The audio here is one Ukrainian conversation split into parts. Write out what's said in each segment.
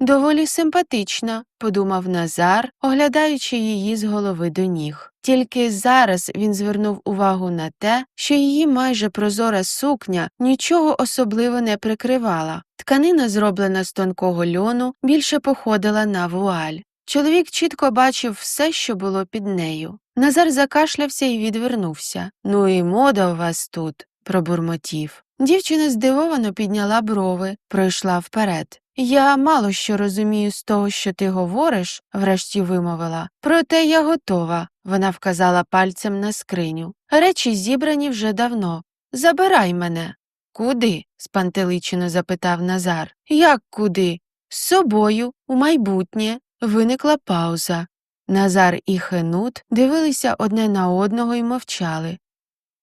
Доволі симпатична, подумав Назар, оглядаючи її з голови до ніг. Тільки зараз він звернув увагу на те, що її майже прозора сукня нічого особливо не прикривала. Тканина, зроблена з тонкого льону, більше походила на вуаль. Чоловік чітко бачив все, що було під нею. Назар закашлявся і відвернувся. Ну і мода у вас тут, пробурмотів. Дівчина здивовано підняла брови, пройшла вперед. Я мало що розумію з того, що ти говориш, врешті вимовила. Проте я готова, вона вказала пальцем на скриню. Речі зібрані вже давно. Забирай мене. Куди? спантеличено запитав Назар. Як куди? З собою, у майбутнє. Виникла пауза. Назар і Хенут дивилися одне на одного і мовчали.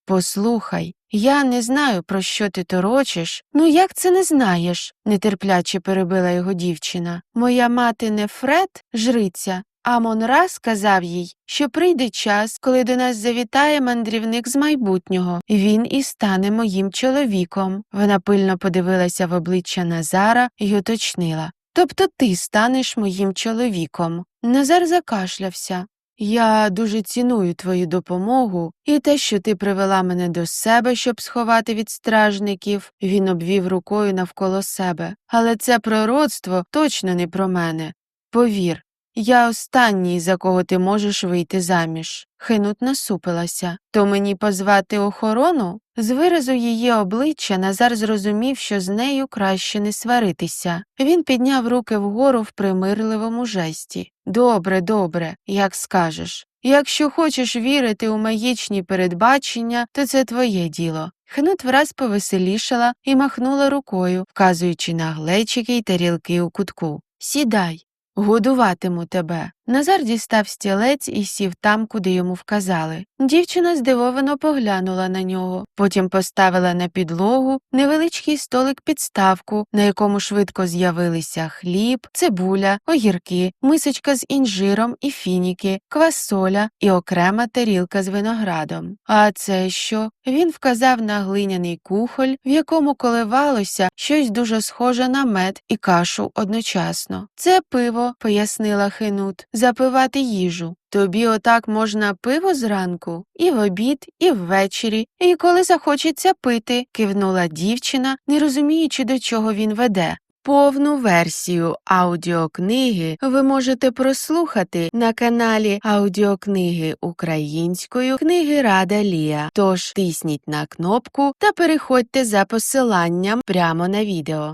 Послухай, я не знаю, про що ти торочиш. Ну як це не знаєш? нетерпляче перебила його дівчина. Моя мати не Фред, жриця, а Монра сказав їй, що прийде час, коли до нас завітає мандрівник з майбутнього, він і стане моїм чоловіком. Вона пильно подивилася в обличчя Назара і уточнила. Тобто ти станеш моїм чоловіком. Назар закашлявся. Я дуже ціную твою допомогу і те, що ти привела мене до себе, щоб сховати від стражників, він обвів рукою навколо себе. Але це пророцтво точно не про мене. Повір, я останній, за кого ти можеш вийти заміж. Хинут насупилася. То мені позвати охорону? З виразу її обличчя Назар зрозумів, що з нею краще не сваритися. Він підняв руки вгору в примирливому жесті. Добре, добре, як скажеш. Якщо хочеш вірити у магічні передбачення, то це твоє діло. Хнут враз повеселішала і махнула рукою, вказуючи на глечики й тарілки у кутку. Сідай. Годуватиму тебе. Назар дістав стілець і сів там, куди йому вказали. Дівчина здивовано поглянула на нього, потім поставила на підлогу невеличкий столик підставку, на якому швидко з'явилися хліб, цибуля, огірки, мисочка з інжиром і фініки, квасоля і окрема тарілка з виноградом. А це що? Він вказав на глиняний кухоль, в якому коливалося щось дуже схоже на мед і кашу одночасно. Це пиво, пояснила Хинут запивати їжу. Тобі отак можна пиво зранку, і в обід, і ввечері, і коли захочеться пити, кивнула дівчина, не розуміючи, до чого він веде. Повну версію аудіокниги ви можете прослухати на каналі Аудіокниги українською книги Рада Лія. Тож тисніть на кнопку та переходьте за посиланням прямо на відео.